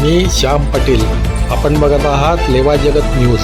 मी श्याम पाटील. आपण बघत आहात लेवा जगत न्यूज.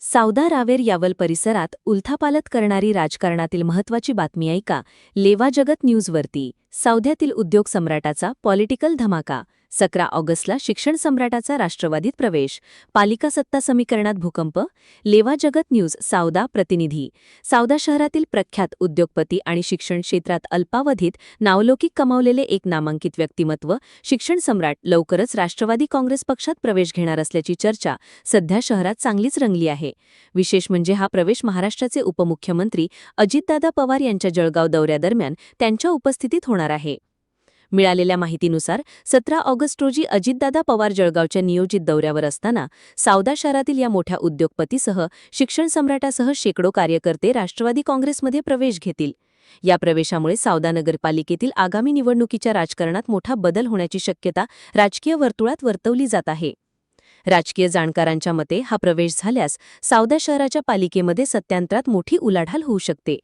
सावदा रावेर यावल परिसरात उलथापालत करणारी राजकारणातील महत्वाची बातमी ऐका लेवा जगत न्यूजवरती. सौद्यातील उद्योग सम्राटाचा पॉलिटिकल धमाका सकरा ऑगस्टला शिक्षण सम्राटाचा राष्ट्रवादीत प्रवेश पालिका सत्ता समीकरणात भूकंप लेवा जगत न्यूज सावदा प्रतिनिधी सावदा शहरातील प्रख्यात उद्योगपती आणि शिक्षण क्षेत्रात अल्पावधीत नावलौकिक कमावलेले एक नामांकित व्यक्तिमत्व शिक्षण सम्राट लवकरच राष्ट्रवादी काँग्रेस पक्षात प्रवेश घेणार असल्याची चर्चा सध्या शहरात चांगलीच रंगली आहे. विशेष म्हणजे हा प्रवेश महाराष्ट्राचे उपमुख्यमंत्री अजितदादा पवार यांच्या जळगाव दौऱ्यादरम्यान त्यांच्या उपस्थितीत होणार आहे. मिळालेल्या माहितीनुसार सतरा ऑगस्ट रोजी अजितदादा पवार जळगावच्या नियोजित दौऱ्यावर असताना सावदा शहरातील या मोठ्या उद्योगपतीसह शिक्षण सम्राटासह शेकडो कार्यकर्ते राष्ट्रवादी काँग्रेसमध्ये प्रवेश घेतील. या प्रवेशामुळे सावदा नगरपालिकेतील आगामी निवडणुकीच्या राजकारणात मोठा बदल होण्याची शक्यता राजकीय वर्तुळात वर्तवली जात आहे. राजकीय जाणकारांच्या मते हा प्रवेश झाल्यास सावदा शहराच्या पालिकेमध्ये सत्यांतरात मोठी उलाढाल होऊ शकते.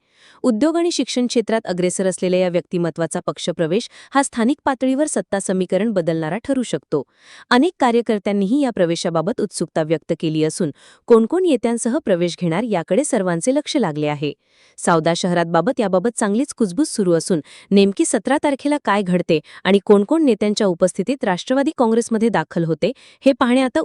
उद्योग आणि शिक्षण क्षेत्रात अग्रेसर असलेल्या या व्यक्तिमत्वाचा पक्षप्रवेश हा स्थानिक पातळीवर सत्ता समीकरण बदलणारा ठरू शकतो. अनेक कार्यकर्त्यांनीही या प्रवेशाबाबत उत्सुकता व्यक्त केली असून कोणकोण येत्यांसह प्रवेश घेणार याकडे सर्वांचे लक्ष लागले आहे. सावदा शहरात बाबत याबाबत चांगलीच कुजबूज सुरू असून नेमकी सतरा तारखेला काय घडते आणि कोणकोण नेत्यांच्या उपस्थितीत राष्ट्रवादी काँग्रेसमध्ये दाखल होते हे पाहणे आता